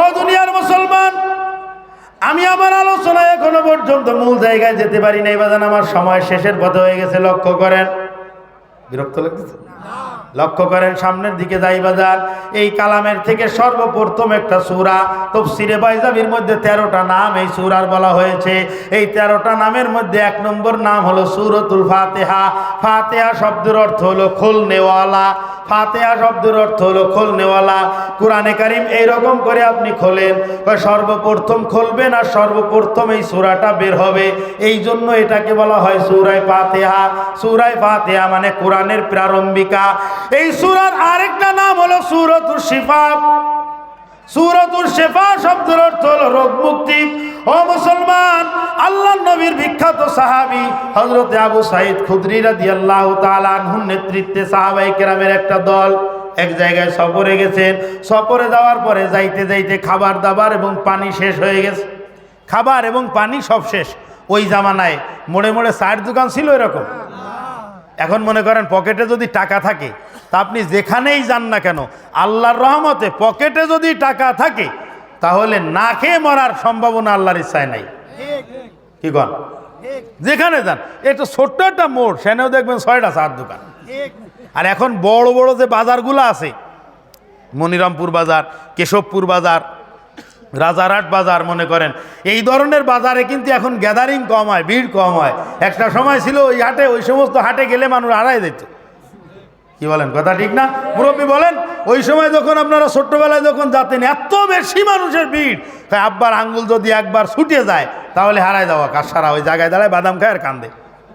ও দুনিয়ার মুসলমান, আমি আমার আলোচনা এখনও পর্যন্ত মূল জায়গায় যেতে পারি নাই, বাজান, আমার সময় শেষের পথে হয়ে গেছে, লক্ষ্য করেন। বিরক্ত লাগতেছে? লক্ষ্য করেন, সামনের দিকে যাই বাজার এই কালামের থেকে সর্বপ্রথম একটা সুরা, তফসিরে বাইজাবির মধ্যে তেরোটা নাম এই সুরার বলা হয়েছে। এই তেরোটা নামের মধ্যে এক নম্বর নাম হলো সুরতুল ফাতেহা। ফাতেহা শব্দের অর্থ হলো খোল নেওয়ালা ফাতেহা শব্দের অর্থ হলো খোল নেওয়ালা কোরআনে কারিম এইরকম করে আপনি খোলেন সর্বপ্রথম খুলবেন আর সর্বপ্রথম এই সুরাটা বের হবে। এই জন্য এটাকে বলা হয় সুরায় ফাতেহা। সুরায় ফাতেহা মানে কোরআনের প্রারম্ভিকা। এই সুরার আরেকটা নাম হলো সুরতুর শিফা। সুরতুর শেফা শব্দের অর্থ হলো রোগ মুক্তি। ও মুসলমান আল্লাহ নবীর বিখ্যাত সাহাবি হজরতে আবু সাইদ খুদরি রাদি আল্লাহ তালানহুর নেতৃত্বে সাহাবাই কেরামের একটা দল এক জায়গায় সফরে গেছেন। সফরে যাওয়ার পরে যাইতে যাইতে খাবার দাবার এবং পানি শেষ হয়ে গেছে। খাবার এবং পানি সব শেষ। ওই জামানায় মোড়ে মোড়ে চায়ের দোকান ছিল এরকম। এখন মনে করেন পকেটে যদি টাকা থাকে, তা আপনি যেখানেই যান না কেন, আল্লাহর রহমতে পকেটে যদি টাকা থাকে, তাহলে না খেয়ে মরার সম্ভাবনা আল্লাহর ইচ্ছায় নাই। কি কন? যেখানে যান। এটা ছোট্ট একটা মোড় সেখানেও দেখবেন ছয়টা চার দোকান। আর এখন বড় বড় যে বাজারগুলো আছে, মনিরামপুর বাজার, কেশবপুর বাজার রাজারহাট বাজার, মনে করেন। এই ধরনের বাজারে কিন্তু এখন গ্যাদারিং কম হয়, ভিড় কম হয়। একটা সময় ছিল ওই হাটে, ওই সমস্ত হাটে গেলে মানুষ হারাই দিত। কি বলেন, কথা ঠিক না? মুরব্বী বলেন, ওই সময় যখন আপনারা ছোট্টবেলায় যখন যাতেন, এত বেশি মানুষের ভিড়, তাই আব্বার আঙ্গুল যদি একবার ছুটে যায়, তাহলে হারায় যাওয়া কাজ সারা ওই জায়গায় দাঁড়ায় বাদাম খায় আর কান্দে।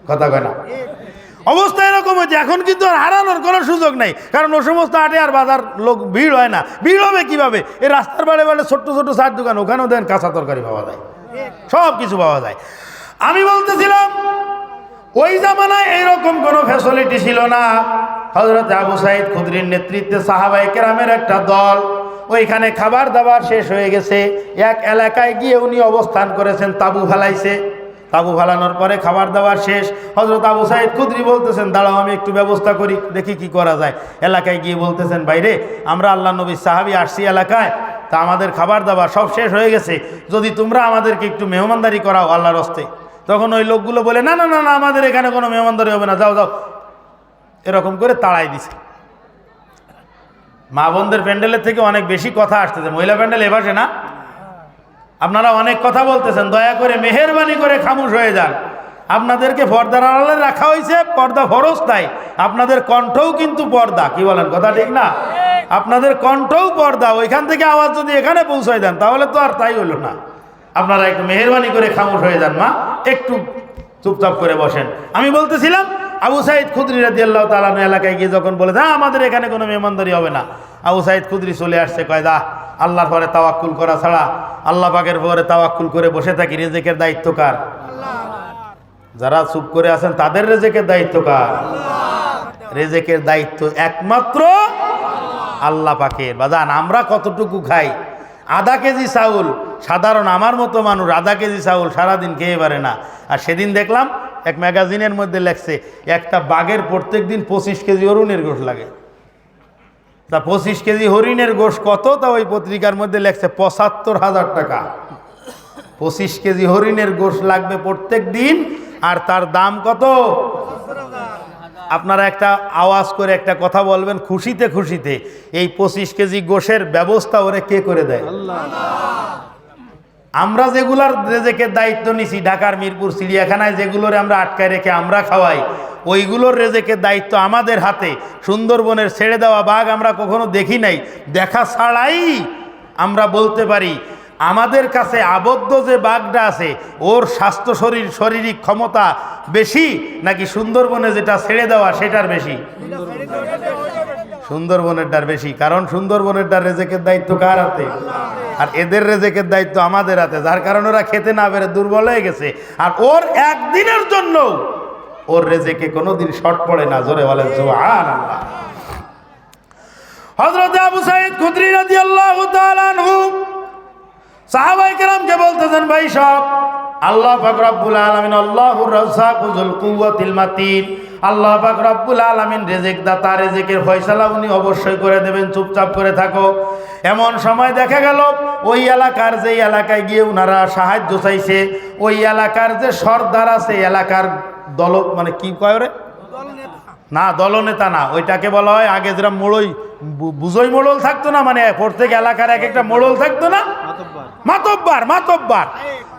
কথা কয় না? অবস্থা এরকম হয়েছে। এখন কিন্তু আর হারানোর কোনো সুযোগ নেই। কারণ ও সমস্ত হাটে আর বাজার লোক ভিড় হয় না। ভিড় হবে কীভাবে? এই রাস্তার বাড়ে বাড়ে ছোট্ট ছোট্ট চার দোকান, ওখানেও দেন কাঁচা তরকারি পাওয়া যায়। সব কিছু পাওয়া যায়। আমি বলতেছিলাম, ওই জামানায় এইরকম কোনো ফ্যাসিলিটি ছিল না। হজরত আবু সাইদ খুদরির নেতৃত্বে সাহাবাই কেরামের একটা দল। ওইখানে খাবার দাবার শেষ হয়ে গেছে। এক এলাকায় গিয়ে উনি অবস্থান করেছেন, তাবু ফেলাইছে। তাবু ফালানোর পরে খাবার দাবার শেষ। হজরত আবু সাইদ খুদ্রি বলতেছেন, দাঁড়াও, আমি একটু ব্যবস্থা করি, দেখি কি করা যায়। এলাকায় গিয়ে বলতেছেন, বাইরে, আমরা আল্লাহ নবী সাহাবি আসছি এলাকায়, তা আমাদের খাবার দাবার সব শেষ হয়ে গেছে। যদি তোমরা আমাদেরকে একটু মেহমানদারি করাও আল্লাহর হস্তে। তখন ওই লোকগুলো বলে, না না না না, আমাদের এখানে কোনো মেহমানদারি হবে না, যাও যাও। এরকম করে তাড়াই দিছে। মা বোনদের প্যান্ডেলের থেকে অনেক বেশি কথা আসতেছে। মহিলা প্যান্ডেল এভাসে না? আপনারা অনেক কথা বলতেছেন, দয়া করে মেহরবানি করে খামুশ হয়ে যান। আপনাদেরকে পর্দার আড়ালে রাখা হয়েছে, পর্দা ফরজ তাই। আপনাদের কণ্ঠও কিন্তু পর্দা, কি বলেন, কথা ঠিক না? আপনাদের কণ্ঠও পর্দা, ওইখান থেকে আওয়াজ যদি এখানে পৌঁছায় দেন, তাহলে তো আর তাই হলো না। আপনারা একটু মেহরবানি করে খামুশ হয়ে যান, মা, একটু চুপচাপ করে বসেন। আমি বলতেছিলাম আবু সাইদ খুদ্রি রাজি আল্লাহ তালানো এলাকায় গিয়ে যখন বলে হ্যাঁ আমাদের এখানে কোনো মেহমানদারি হবে না। আবু সাইদ খুদ্রি চলে আসছে কয়দা আল্লাহর পরে তাওয়াক্কুল করা ছাড়া আল্লাহ পাকের পরে তাওয়াক্কুল করে বসে থাকি, রেজেকের দায়িত্ব কার? যারা চুপ করে আছেন, তাদের রেজেকের দায়িত্ব কার? রেজেকের দায়িত্ব একমাত্র আল্লাহ পাকের। বাজান আমরা কতটুকু খাই? আধা কেজি চাউল, সাধারণ আমার মতো মানুষ আধা কেজি চাউল সারাদিন খেয়ে পারে না। আর সেদিন দেখলাম এক ম্যাগাজিনের মধ্যে লেখছে, একটা বাঘের প্রত্যেক দিন পঁচিশ কেজি অরুণের গোশ লাগে। তা পঁচিশ কেজি হরিণের গোশ কত? তা ওই পত্রিকার মধ্যে লেখছে, পঁচাত্তর হাজার টাকা। পঁচিশ কেজি হরিণের গোশ লাগবে প্রত্যেক দিন, আর তার দাম কত? আপনারা একটা আওয়াজ করে একটা কথা বলবেন, খুশিতে খুশিতে। এই পঁচিশ কেজি গোশের ব্যবস্থা ওরে কে করে দেয়? আমরা যেগুলার রেজেকের দায়িত্ব নিছি, ঢাকার, মিরপুর, চিড়িয়াখানায় যেগুলোর আমরা আটকায় রেখে আমরা খাওয়াই, ওইগুলোর রেজেকের দায়িত্ব আমাদের হাতে। সুন্দরবনের ছেড়ে দেওয়া বাঘ আমরা কখনো দেখি নাই। দেখা ছাড়াই আমরা বলতে পারি, আমাদের কাছে আবদ্ধ যে বাঘটা আছে, ওর স্বাস্থ্য শরীর, শারীরিক ক্ষমতা বেশি নাকি সুন্দরবনে যেটা ছেড়ে দেওয়া সেটার বেশি? সুন্দরবনেরটার বেশি। কারণ সুন্দরবনেরটার রেজেকের দায়িত্ব কার হাতে? আর এদের রেজেকের দায়িত্ব আমাদের হাতে। যার কারণে ওরা খেতে না পেরে দুর্বল হয়ে গেছে। আর ওর একদিনের জন্য ওর রেজেকে কোনোদিন শর্ট পড়ে না। জোরে বলেন আল্লাহ হযরত আবু সাইদ খুদরি রাদিয়াল্লাহু তাআলা আনহু সাহাবাই কেরামকে বলতেছেন, ভাই সব, আল্লাহ পাক রব্বুল আলামিন আল্লাহুর রাজ্জাকুল কুওয়াতিল মাতিন আল্লাহ পাক রব্বুল আলামিন রেজেক দাতা রেজেকের ফয়সালা উনি অবশ্যই করে দেবেন চুপচাপ করে থাকো। এমন সময় দেখা গেল ওই এলাকার যে এলাকায় গিয়ে ওনারা সাহায্য চাইছে ওই এলাকার যে সর্দার আছে এলাকার দল মানে কি কয় রে না দলনেতা না ওইটাকে বলা হয় আগে যেরকম মোড়ই বুঝই মোড়ল থাকতো না মানে প্রত্যেক এলাকার এক একটা মোড়ল থাকতো না? মাতব্বার মাতব্বার।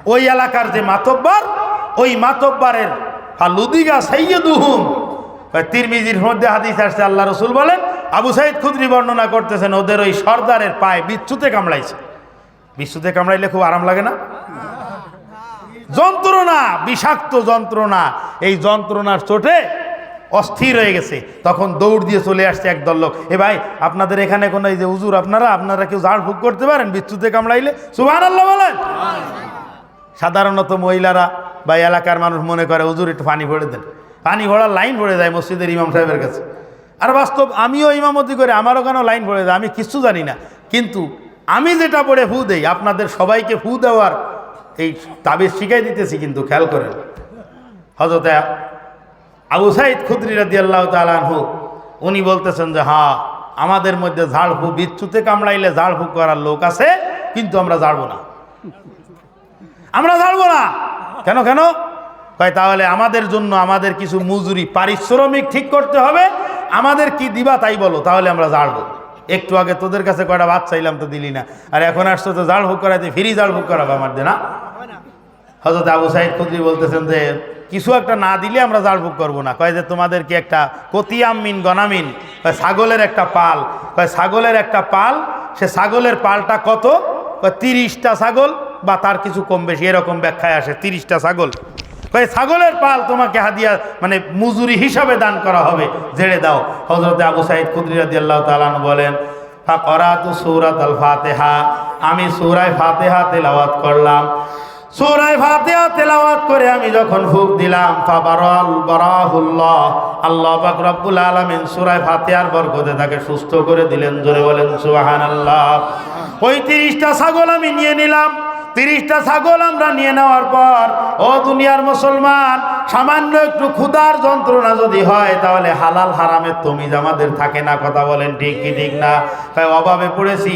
ওই এলাকার যে মাতব্বার ওই মাতব্বারের লুদিগা সৈয়দুহুম তিরমিজির মধ্যে হাদিস আসছে, আল্লাহ রসুল বলেন, আবু সাইদ খুদরি বর্ণনা করতেছেন, ওদের ওই সর্দারের পায়ে বিচ্ছুতে কামড়াইছে। বিচ্ছুতে কামড়াইলে খুব আরাম লাগে না? যন্ত্রণা, বিষাক্ত যন্ত্রণা, এই যন্ত্রণার চোটে অস্থির হয়ে গেছে। তখন দৌড় দিয়ে চলে আসছে একদল লোক। এ ভাই, আপনাদের এখানে কোনো এই যে উজুর আপনারা আপনারা কেউ ঝাড় ফুক করতে পারেন বিচ্ছুতে কামড়াইলে? সুবাহ বলেন। সাধারণত মহিলারা বা এলাকার মানুষ মনে করে, হুজুর, একটু পানি ভরে দেন। পানি ভরার লাইন ভরে যায় মসজিদের ইমাম সাহেবের কাছে। আর বাস্তব, আমিও ইমামতি করে আমার ওখানেও লাইন ভরে যায় আমি কিচ্ছু জানি না। কিন্তু আমি যেটা পড়ে ফু দেই, আপনাদের সবাইকে ফু দেওয়ার এই তাবিজ শিখাই দিতেছি কিন্তু, খেয়াল করেন। হজরত আবু সাইদ খুদ্রি রাদি আল্লাহ তালানহু উনি বলতেছেন যে হ্যাঁ আমাদের মধ্যে ঝাড়ফু বিচ্ছুতে কামড়াইলে ঝাড়ফু করার লোক আছে, কিন্তু আমরা ঝাড়বো না। আমরা ছাড়বো না। কেন কেন? কয়, তাহলে আমাদের জন্য আমাদের কিছু মজুরি পারিশ্রমিক ঠিক করতে হবে। আমাদের কি দিবা তাই বলো, তাহলে আমরা জাড়বো একটু আগে তোদের কাছে কয়টা ভাত চাইলাম তো দিলি না। আর এখন আসছো তো জাড় ভুক করাতে, ফ্রি জাড় ভুক করাবো আমার না? হজরত আবু সাইদ খুদ্রি বলতেছেন যে, কিছু একটা না দিলে আমরা জাল বুক করব না। কয় যে তোমাদেরকে একটা কতিয়ামিন গনামিন? কয়, ছাগলের একটা পাল। কয়, ছাগলের একটা পাল, সে ছাগলের পালটা কত? কয়, তিরিশটা ছাগল। বা তার কিছু কম বেশি, এরকম ব্যাখ্যায় আসে, তিরিশটা ছাগল। কয়, ছাগলের পাল তোমাকে হাদিয়া মানে মজুরি হিসাবে দান করা হবে জেড়ে দাও। হজরত আবু সাইদ খুদ্রি রাদি আল্লাহ তালান বলেন করাতু সৌরাত আল ফাতেহা। আমি সৌরায় ফাতেহা তেলাওয়াত করলাম। সৌরায় ফাতেহা তেলাওয়াত করে আমি যখন ফুক দিলাম, ফাবারাল বারাহুল্লাহ। আল্লাহ পাক রব্বুল আলামিন সূরায় ফাতিহার বরকতে তাকে সুস্থ করে দিলেন। জোরে বলেন, সুবহানাল্লাহ। ওই তিরিশটা ছাগল আমি নিয়ে নিলাম। তিরিশটা ছাগল আমরা নিয়ে নেওয়ার পর, ও দুনিয়ার মুসলমান, সামান্য একটু ক্ষুধার যন্ত্রণা যদি হয়, তাহলে হালাল হারামের তমিজ আমাদের থাকে না। কথা বলেন ঠিক কি ঠিক না? অভাবে পড়েছি।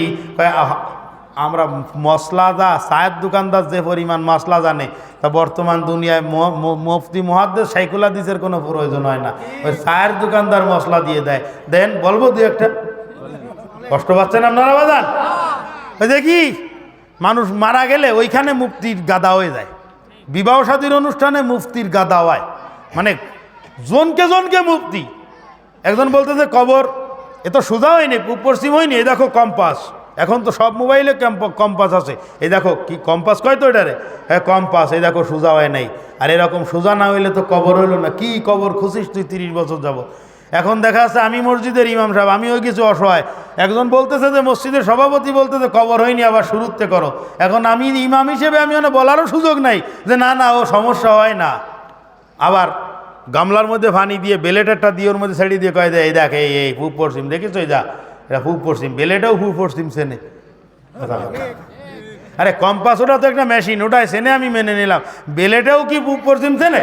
আমরা মশলা যা চায়ের দোকানদার যে পরিমাণ মশলা জানে, তা বর্তমান দুনিয়ায় মুফতি মহাদ্দের সাইকুল হাদিসের কোনো প্রয়োজন হয় না। ওই চায়ের দোকানদার মশলা দিয়ে দেয়। দেন বলব দু একটা। কষ্ট পাচ্ছেন আপনারা বাজান? ওই দেখি। মানুষ মারা গেলে ওইখানে মুফতির গাদা হয়ে যায়। বিবাহ সাদীর অনুষ্ঠানে মুফতির গাদা হয়। মানে জনকে জনকে মুফতি। একজন বলতেছে, কবর, এ তো সোজা হয়নি পশ্চিম হয়নি, এই দেখো কম্পাস। এখন তো সব মোবাইলে কম্পাস আছে। এই দেখো, কি কম্পাস কয় তো এটারে? হ্যাঁ কম্পাস, এই দেখো সোজা হয় নাই। আর এরকম সোজা না হইলে তো কবর হইল না। কি কবর খুশিস তুই, তিরিশ বছর যাব এখন দেখা যাচ্ছে আমি মসজিদের ইমাম সাহেব আমি ওই কিছু অসহায়। একজন বলতেছে যে, মসজিদের সভাপতি বলতেছে, কবর হয়নি, আবার শুরুতে করো। এখন আমি ইমাম হিসেবে আমি ওখানে বলারও সুযোগ নাই যে, না না, ও সমস্যা হয় না। আবার গামলার মধ্যে পানি দিয়ে বেলেটারটা দিয়ে ওর মধ্যে ছেড়ে দিয়ে কয়ে দেয়, এই দেখ, এই এই পূব পশ্চিম দেখিস ওই যা, এটা পূব পশ্চিম বেলেটাও পূব পশ্চিম সেনে। আরে, কম্পাস, ওটা তো একটা মেশিন, ওটাই সেনে আমি মেনে নিলাম। বেলেটাও কি পূব পশ্চিম সেনে?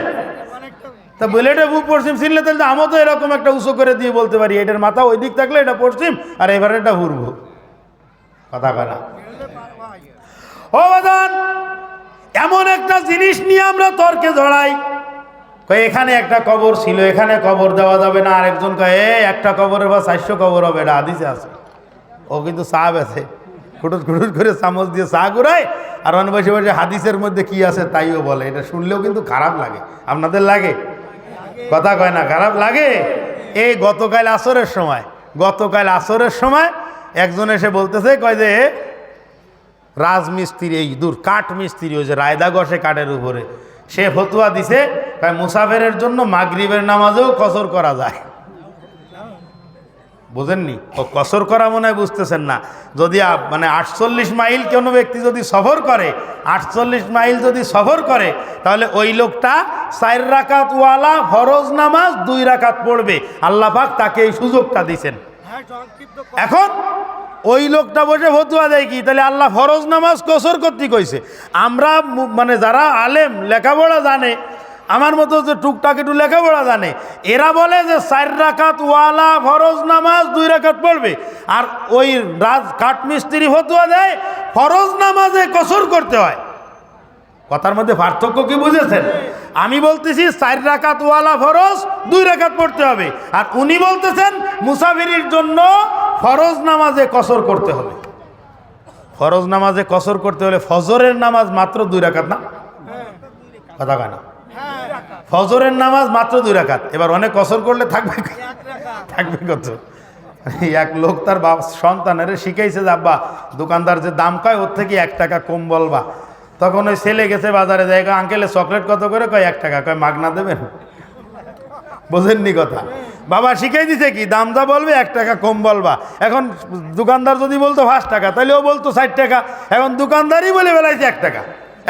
তা বেলেটা পূব পশ্চিম চিনলে তাহলে আমও তো এরকম একটা উঁচু করে দিয়ে বলতে পারি, এটার মাথা ওই দিক থাকলে এটা পশ্চিম, আর এবার এটা পূর্ব। কথা কয় না? ও বাদান এমন একটা জিনিস নিয়ে আমরা তর্কে জড়াই। এখানে একটা কবর ছিল, এখানে কবর দেওয়া যাবে না, আরেকজন কয় একটা কবরের বা চারশো কবর হবে, এটা আদিসে আছে। ও কিন্তু চা বেছে খুটুট খুটুট করে চামচ দিয়ে চা ঘুরায়, আর অনেক বসে বসে হাদিসের মধ্যে কি আছে তাইও বলে। এটা শুনলেও কিন্তু খারাপ লাগে। আপনাদের লাগে? কথা কয় না, খারাপ লাগে? এই গতকাল আসরের সময়, গতকাল আসরের সময় একজন এসে বলতেছে, কয় যে, রাজমিস্ত্রি, এই দূর, কাঠ মিস্ত্রি, ওই যে রায়দা গসে কাঠের উপরে। সে ফতুয়া দিছে তাই মুসাফেরের জন্য মাগরিবের নামাজেও কসর করা যায়। বুঝেননি? ও কসর করা মনে হয় বুঝতেছেন না। যদি মানে আটচল্লিশ মাইল কোনো ব্যক্তি যদি সফর করে আটচল্লিশ মাইল যদি সফর করে তাহলে ওই লোকটা চার রাকাত ওয়ালা ফরজ নামাজ দুই রাকাত পড়বে। আল্লাহ পাক তাকে এই সুযোগটা দিছেন। এখন ওই লোকটা বসে ফতুয়া দেয় কি? তাহলে আল্লাহ ফরজ নামাজ কসর করতে কইছে। আমরা মানে যারা আলেম লেখাপড়া জানে আমার মতো যে টুকটাক একটু লেখাপড়া জানে, এরা বলে যে চার রাকাত ওয়ালা ফরজ নামাজ দুই রাকাত পড়বে। আর ওই রাজ কাঠমিস্ত্রি ফতুয়া দেয়, ফরজ নামাজে কসর করতে হয়। কথার মধ্যে পার্থক্য কি বুঝেছেন? আমি বলতেছি চার রাকাত ওয়ালা ফরজ, দুই রাকাত পড়তে হবে। আর উনি বলতেছেন মুসাফিরির জন্য ফরজ নামাজে কসর করতে হবে। ফরজ নামাজে কসর করতে হলে ফজরের নামাজ মাত্র দুই রাকাত না? কথা কয় না। ফজরের নামাজ মাত্র দুই রাকাত। এবার অনেক কসর করলে থাকবে থাকবে কত? এক লোক তার বাপ সন্তানের শিখাইছে যে আব্বা দোকানদার যে দাম কয় ওর থেকে এক টাকা কম বলবা। তখন ওই ছেলে গেছে বাজারে যায় কয়, আঙ্কেলে চকলেট কত করে? কয় এক টাকা। কয় মাগনা দেবেন? বোঝেননি কথা। বাবা শিখাই দিছে কি দাম যা বলবে এক টাকা কম বলবা। এখন দোকানদার যদি বলতো পাঁচ টাকা। তাহলে ও বলতো ষাট টাকা। এখন দোকানদারই বলে বেলাইছে এক টাকা।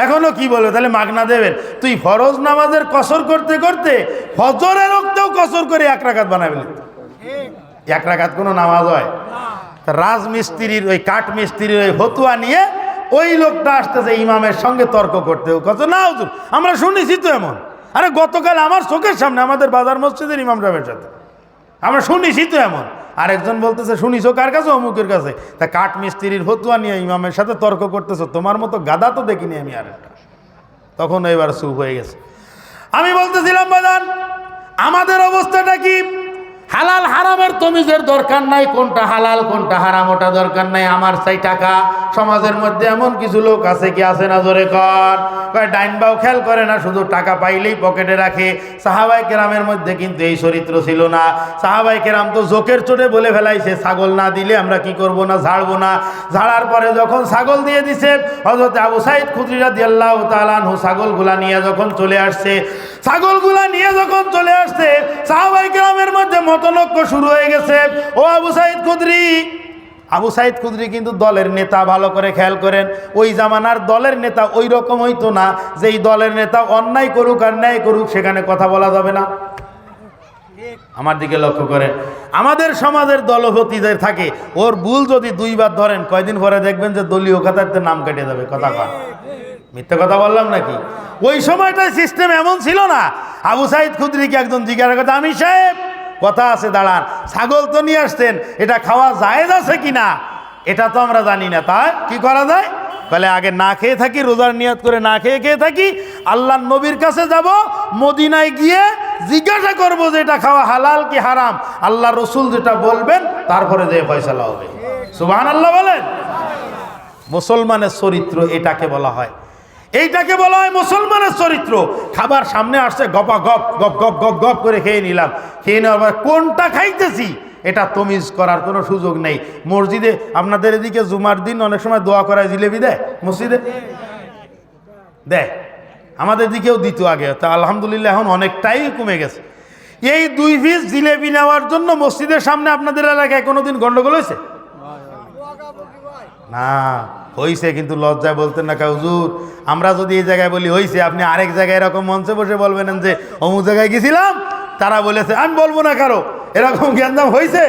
এখনও কি বলবে তাহলে মাগনা দেবেন। তুই ফরজ নামাজের কসর করতে করতে ফজরের রক্তেও কসর করে এক রাকাত বানাবি। এক রাকাত কোনো নামাজ হয়? রাজমিস্ত্রির ওই কাঠ মিস্ত্রির ওই হতুয়া নিয়ে ওই লোকটা আসতেছে ইমামের সঙ্গে তর্ক করতে কত না, হুজুর, আমরা শুনেছি তো এমন। আরে গতকাল আমার চোখের সামনে আমাদের বাজার মসজিদের ইমাম সাহেবের সাথে। আমরা শুনিসই তো এমন। আরেকজন বলতেছে, শুনিছো কার কাছে? অমুকের কাছে। তা কাঠ মিস্ত্রির ফতুয়া নিয়ে ইমামের সাথে তর্ক করতেছো। তোমার মতো গাদা তো দেখিনি আমি আর একটা তখন এবার চুপ হয়ে গেছে। আমি বলতেছিলাম, বাজান, আমাদের অবস্থাটা কি? হালাল হারামের তমিজের দরকার নাই, কোনটা হালাল, কোনটা হারাম, ওটা দরকার নাই, আমার চাই টাকা। সমাজের মধ্যে এমন কিছু লোক আছে কি আছে না জোরে কর কয়, ডাইন বাও খেয়াল করে না, শুধু টাকা পাইলেই পকেটে রাখে। সাহাবাই কেরামের মধ্যে কিন্তু এই চরিত্র ছিল না। সাহাবাই কেরাম তো জোকের চোটে বলে ফেলাইছে, ছাগল না দিলে আমরা কি করব না, ঝাড়বো না। ঝাড়ার পরে যখন ছাগল দিয়ে দিছে হজরত আবু সাইদ খুদ্রিরা দিয়াল্লাহ তালানহু ছাগলগুলা নিয়ে যখন চলে আসছে ছাগলগুলা নিয়ে যখন চলে আসছে, সাহাবাই গ্রামের মধ্যে মতনৈক্য শুরু হয়ে গেছে। ও আবু সাইদ খুদ্রি আবু সাইদ খুদ্রি কিন্তু দলের নেতা, ভালো করে খেয়াল করেন, ওই জামানার দলের নেতা ওই রকম হইতো না যে এই দলের নেতা অন্যায় করুক আর ন্যায় করুক, সেখানে কথা বলা যাবে না। আমার দিকে লক্ষ্য করেন, আমাদের সমাজের দলপতিদের থাকে, ওর ভুল যদি দুইবার ধরেন, কয়দিন পরে দেখবেন যে দলীয় খাতাতে নাম কেটে যাবে, কথা কয় মিথ্যে কথা বললাম নাকি? ওই সময়টায় সিস্টেম এমন ছিল না। আবু সাইদ খুদ্রিকে একজন জিজ্ঞাসা করতে আমি সাহেব কথা আছে, দাঁড়ান। ছাগল তো নিয়ে আসতেন এটা খাওয়া জায়েজ আছে কিনা? এটা তো আমরা জানি না। তাই কি করা যায়? বলে, আগে না খেয়ে থাকি, রোজার নিয়ত করে না খেয়ে খেয়ে থাকি আল্লাহ নবীর কাছে যাব, মদিনায় গিয়ে জিজ্ঞাসা করব যে এটা খাওয়া হালাল কি হারাম। আল্লাহ রসুল যেটা বলবেন, তারপরে যে ফয়সালা হবে। সুবাহান আল্লাহ বলেন। মুসলমানের চরিত্র এটাকে বলা হয় এইটাকে বলা হয় মুসলমানের চরিত্র। খাবার সামনে আসছে, গপা, গপ গপ গপ গপ গপ করে খেয়ে নিলাম। খেয়ে নেওয়ার কোনটা খাইতেছি? এটা তমিজ করার কোনো সুযোগ নেই। মসজিদে আপনাদের এদিকে জুমার দিন অনেক সময় দোয়া করায় জিলেবি দেয়? মসজিদে? দেয়। আমাদের দিকেও দিত আগে। তা আলহামদুলিল্লাহ এখন অনেকটাই কমে গেছে। এই দুই পিস জিলেবি নেওয়ার জন্য মসজিদের সামনে আপনাদের এলাকায় কোনোদিন গন্ডগোল হয়েছে? না, হইছে কিন্তু লজ্জায় বলতেন না কা হুজুর, আমরা যদি এই জায়গায় বলি হইছে, আপনি আরেক জায়গায় এরকম মঞ্চে বসে বলবেন যে, অমুক জায়গায় গেছিলাম, তারা বলেছে, আমি বলব না কারও। এরকম জ্ঞানজাম হয়েছে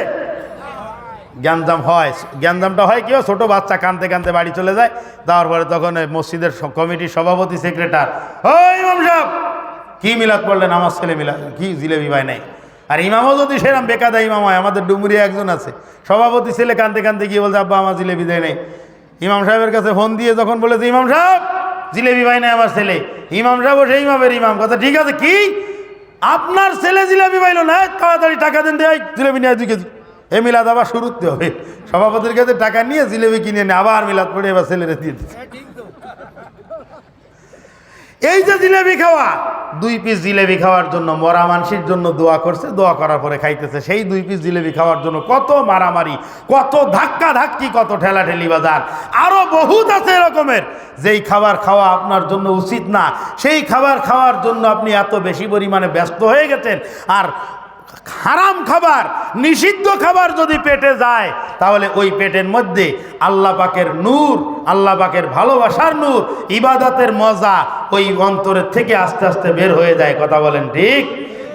জ্ঞানজাম হয়। জ্ঞানজামটা হয় কেউ ছোট বাচ্চা কানতে কানতে বাড়ি চলে যায়, তারপরে পরে তখন মসজিদের কমিটির সভাপতি, সেক্রেটার। ওই ইমাম সাহেব, কি মিলাদ পড়লেন আমার ছেলে মিলাদ, কি জিলেবি ভাই নাই আর ইমামও যদি সেরাম বেকাদা ইমাম হয়, আমাদের ডুমুরিয়া একজন আছে। সভাপতি ছেলে কানতে কানতে গিয়ে বলছে, আব্বা, আমার জিলেবি দেয় নেই। ইমাম সাহেবের কাছে ফোন দিয়ে যখন বলেছে ইমাম সাহেব জিলেবি ভাই নাই আমার ছেলে। ইমাম সাহেব সেই ইমামের ইমাম। কথা, ঠিক আছে, কি? আপনার ছেলে জিলেবি পাইলো না? তাড়াতাড়ি টাকা দেন, দেয় জিলেবি নিয়ে দুই কেজি। এ মিলাদ আবার শুরুতে হবে। সভাপতির কাছে টাকা নিয়ে জিলেবি কিনে নিয়ে আবার মিলাদ পড়ে এবার ছেলেরে দিয়ে দিচ্ছে। এই যে জিলেবি খাওয়া, দুই পিস জিলেবি খাওয়ার জন্য মরা মানসির জন্য দোয়া করছে, দোয়া করার পরে খাইতেছে। সেই দুই পিস জিলেবি খাওয়ার জন্য কত মারামারি, কত ধাক্কা ধাক্কি কত ঠেলাঠেলি বাজার। আরও বহুত আছে এরকমের। যেই খাবার খাওয়া আপনার জন্য উচিত না, সেই খাবার খাওয়ার জন্য আপনি এত বেশি পরিমাণে ব্যস্ত হয়ে গেছেন। আর হারাম খাবার, নিষিদ্ধ খাবার যদি পেটে যায়, তাহলে ওই পেটের মধ্যে আল্লাহ পাকের নূর, আল্লাহ পাকের ভালোবাসার নূর, ইবাদতের মজা ওই অন্তরের থেকে আস্তে আস্তে বের হয়ে যায়। কথা বলেন ঠিক?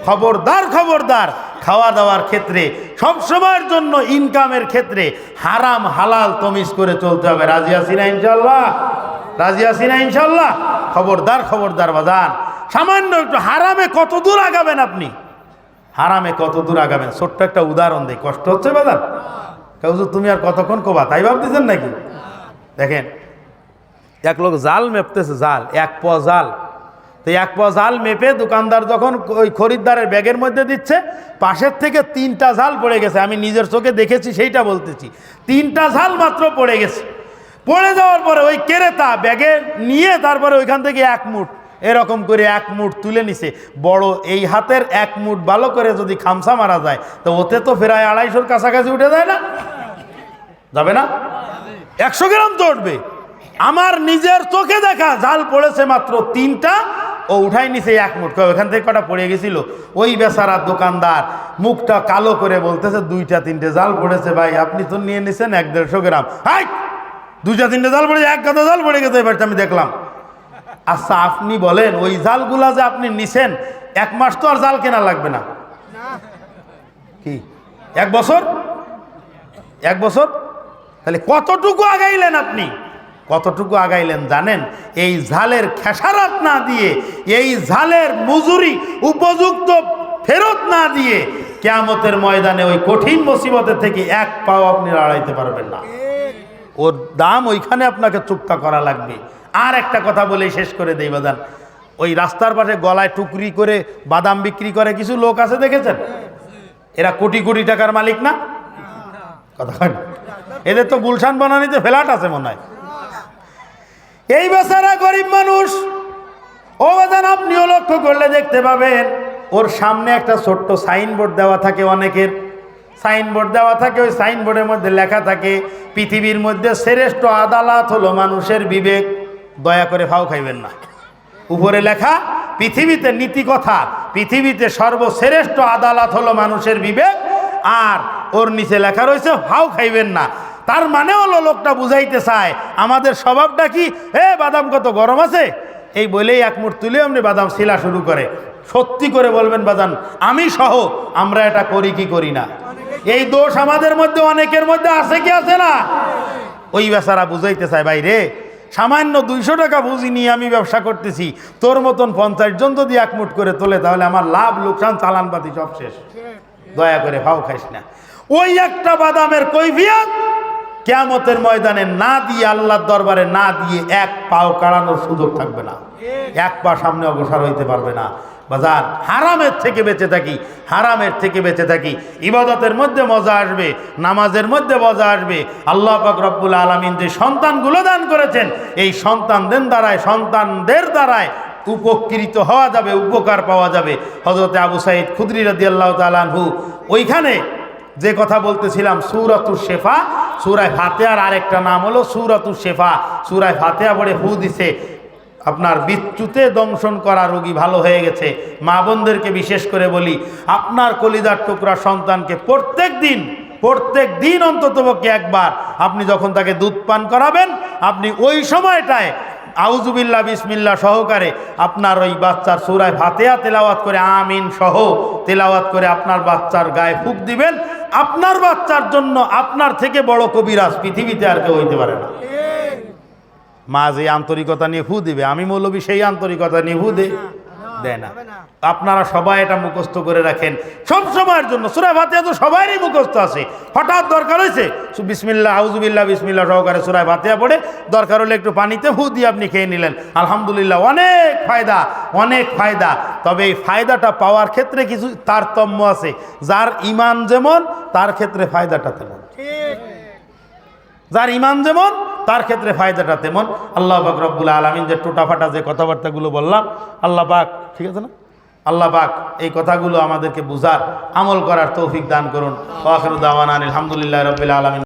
খবরদার খবরদার, খাওয়া দাওয়ার ক্ষেত্রে, সবসময়ের জন্য ইনকামের ক্ষেত্রে হারাম, হালাল, তমিজ করে চলতে হবে। রাজি আছি না ইনশাল্লাহ রাজি আছি না ইনশাল্লাহ খবরদার খবরদার বাজান। সামান্য একটু হারামে কত দূর আগাবেন আপনি? হারামে কত দূর আগাবেন? ছোট্ট একটা উদাহরণ দেই, কষ্ট হচ্ছে বাদান কেউ তুমি আর কতক্ষণ কোবা, তাই ভাবতেছেন নাকি? দেখেন, এক লোক জাল মেপতেছে, জাল, এক প জাল। তো এক প জাল মেপে দোকানদার যখন ওই খরিদ্দারের ব্যাগের মধ্যে দিচ্ছে, পাশের থেকে তিনটা জাল পড়ে গেছে। আমি নিজের চোখে দেখেছি, সেইটা বলতেছি। তিনটা জাল মাত্র পড়ে গেছে। পড়ে যাওয়ার পরে ওই কেরেতা ব্যাগে নিয়ে তারপরে ওইখান থেকে এক মুঠ এরকম করে এক মুঠ তুলে নিছে। বড় এই হাতের এক মুঠ ভালো করে যদি খামসা মারা যায়, তো ওতে তো প্রায় আড়াইশোর কাছাকাছি উঠে যায় না? যাবে না? একশো গ্রাম তো উঠবে। আমার নিজের চোখে দেখা জাল পড়েছে মাত্র তিনটা, ও উঠাই নিছে এক মুঠ। ওখান থেকে কটা পড়ে গেছিল? ওই বেচারা দোকানদার মুখটা কালো করে বলতেছে, দুইটা তিনটে জাল পড়েছে ভাই, আপনি তো নিয়ে নিছেন এক দেড়শো গ্রাম। হাই! দুইটা তিনটে জাল পড়েছে, এক কথা জাল পড়ে গেছে, এবার আমি দেখলাম। আচ্ছা আপনি বলেন, ওই জালগুলা যে আপনি নিছেন, এক মাস তো আর জাল কেনা লাগবে না। কি? এক বছর? এক বছর? তাহলে কতটুকু আগাইলেন আপনি? কতটুকু আগাইলেন জানেন? এই ঝালের খেসারাত না দিয়ে, এই ঝালের মজুরি উপযুক্ত ফেরত না দিয়ে কেয়ামতের ময়দানে ওই কঠিন মুসিবতের থেকে এক পাও আপনি লড়াইতে পারবেন না। ওর দাম ওইখানে আপনাকে চুক্তা করা লাগবে। আর একটা কথা বলে শেষ করে দেই বাদান ওই রাস্তার পাশে গলায় টুকরি করে বাদাম বিক্রি করে কিছু লোক আছে দেখেছেন? এরা কোটি কোটি টাকার মালিক না? কথা এদের তো গুলশান বানানিতে ফ্ল্যাট আছে মনে হয়। এই বেচারা গরিব মানুষ, ও বাদান আপনিও লক্ষ্য করলে দেখতে পাবেন, ওর সামনে একটা ছোট্ট সাইনবোর্ড দেওয়া থাকে অনেকের। সাইনবোর্ড দেওয়া থাকে, ওই সাইনবোর্ডের মধ্যে লেখা থাকে, পৃথিবীর মধ্যে শ্রেষ্ঠ আদালত হলো মানুষের বিবেক। দয়া করে ফাও খাইবেন না। উপরে লেখা, পৃথিবীতে নীতি কথা, পৃথিবীতে সর্বশ্রেষ্ঠ আদালত হলো মানুষের বিবেক, আর ওর নিচে লেখা রয়েছে হাও খাইবেন না। তার মানে হলো লোকটা বুঝাইতে চায়, আমাদের স্বভাবটা কি? এ, বাদাম কত গরম আছে? এই বলেই এক মুঠ তুলে আপনি বাদাম শিলা শুরু করে। সত্যি করে বলবেন বাদাম আমি সহ, আমরা এটা করি কি করি না। এই দোষ আমাদের মধ্যে, অনেকের মধ্যে আছে কি আছে না? ওই বেচারা বুঝাইতে চায়, ভাই রে সামান্য দুইশো টাকা বুঝি নিয়ে আমি ব্যবসা করতেছি। তোর মতন পঞ্চাশ জন যদি একমুট করে তোলে, তাহলে আমার লাভ, লোকসান চালানপাতি সব শেষ। দয়া করে ভাও খাইস না। ওই একটা বাদামের কৈফিয়ত কেয়ামতের ময়দানে না দিয়ে, আল্লাহর দরবারে না দিয়ে এক পাও কাড়ানোর সুযোগ থাকবে না। এক পা সামনে অগ্রসর হইতে পারবে না। বাজার হারামের থেকে বেঁচে থাকি, হারামের থেকে বেঁচে থাকি। ইবাদতের মধ্যে মজা আসবে, নামাজের মধ্যে মজা আসবে। আল্লাহ পাক রব্বুল আলমিন যে সন্তানগুলো দান করেছেন, এই সন্তানদের দ্বারায় সন্তানদের দ্বারায় উপকৃত হওয়া যাবে, উপকার পাওয়া যাবে। হজরতে আবু সাইদ খুদরি রদি আল্লাহ তালানহু ওইখানে যে কথা বলতেছিলাম সুরাতুর শেফা, সুরায় ফাতেহার আরেকটা নাম হলো সুরাতুর শেফা। সুরায় ফাতেহা পড়ে হু দিছে আপনার বিচ্যুতে দংশন করা রোগী ভালো হয়ে গেছে। মা বোনদেরকে বিশেষ করে বলি, আপনার কলিদার টুকরা সন্তানকে প্রত্যেক দিন প্রত্যেক দিন অন্ততপক্ষে একবার আপনি যখন তাকে দুধ পান করাবেন, আপনি ওই সময়টায় আউজুবিল্লা বিসমিল্লা সহকারে আপনার ওই বাচ্চার সুরায় ফাতেহা তেলাওয়াত করে, আমিন সহ তেলাওয়াত করে আপনার বাচ্চার গায়ে ফুক দিবেন। আপনার বাচ্চার জন্য আপনার থেকে বড় কবিরাজ পৃথিবীতে আর কেউ হইতে পারে না। মা যে আন্তরিকতা নিয়ে ফু দিবে আমি মৌলবী সেই আন্তরিকতা নিয়ে ফু দে দেয় না। আপনারা সবাই এটা মুখস্থ করে রাখেন। সব সময়ের জন্য সুরা ভাতিয়া তো সবারই মুখস্থ আছে। হঠাৎ দরকার হয়েছে বিসমিল্লা আউজুবিল্লাহ বিসমিল্লা সহকারে সুরায় ভাতিয়া পড়ে দরকার হলে একটু পানিতে ফু দিয়ে আপনি খেয়ে নিলেন। আলহামদুলিল্লাহ অনেক ফায়দা অনেক ফায়দা। তবে এই ফায়দাটা পাওয়ার ক্ষেত্রে কিছু তারতম্য আছে। যার ইমান যেমন তার ক্ষেত্রে ফায়দাটা তেমন। যার ইমান যেমন তার ক্ষেত্রে ফায়দাটা তেমন। আল্লাহ পাক রব্বুল আলমিন যে টোটাফাটা যে কথাবার্তাগুলো বললাম, আল্লাহ পাক, ঠিক আছে না? আল্লাহ পাক এই কথাগুলো আমাদেরকে বুঝার, আমল করার তৌফিক দান করুন। আলহামদুলিল্লাহ রবিল আলমিন।